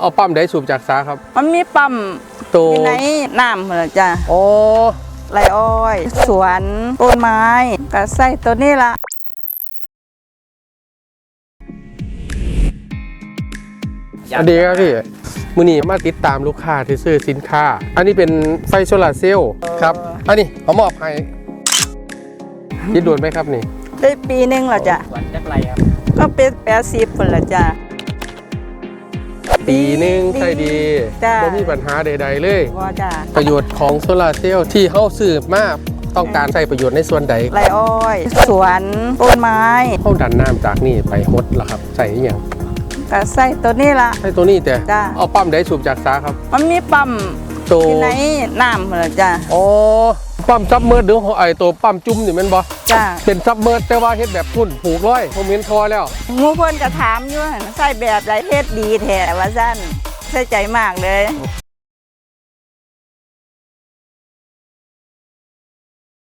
เอาปั๊มได้สูบจากสาครับ มันมีปั๊มตัวอยู่ในน้ำเหรอจ้ะอ๋อไรอ้อย สวนต้นไม้ก็ใส่ตัวนี้ละสวัสดีครับพี่มือนี้มาติดตามลูกค้าที่ซื้อสินค้า อันนี้เป็นไฟโซลาร์เซลล์ครับ อันนี้เขามอบให้ยิดด่วนไหมครับนี่ ได้ปีหนึงเหรอจ้ะ สวนจักไรครับ ก็เป็นแปดสิบคนละจ้ะ ปีหนึงใช่ดีจ้ะ ไม่มีปัญหาใด ๆ เลยว่าจ้ะประโยชน์ของโซลาร์เซลล์ที่เขาซื้อมากต้องการใช้ประโยชน์ในส่วนใดไรอ้อย สวนต้นไม้เขาดันน้ำจากนี่ไปหดแล้วครับ ใส่อหย่างก็ใส่ตัวนี้ละ ใส่ตัวนี้แต่จ้ะ เอาปั๊มได้สูบจากสาครับ มันมีปั๊มตัวอยู่ในน้ำเหรอจ้ะ อ๋อ ปั๊มซับเมอร์หรือไอตัวปั๊มจุ่มนี่แมันบ่จ้ะเป็นซับเมอร์แต่ว่าเฮ็ดแบบทุ่นผูกร้อยผมเห็นทอแล้วหมูเพิ่นก็ถามอยู่หั่นใส่แบบไรเฮ็ดดีแท้ว่าซั่นใส่ใจมากเลย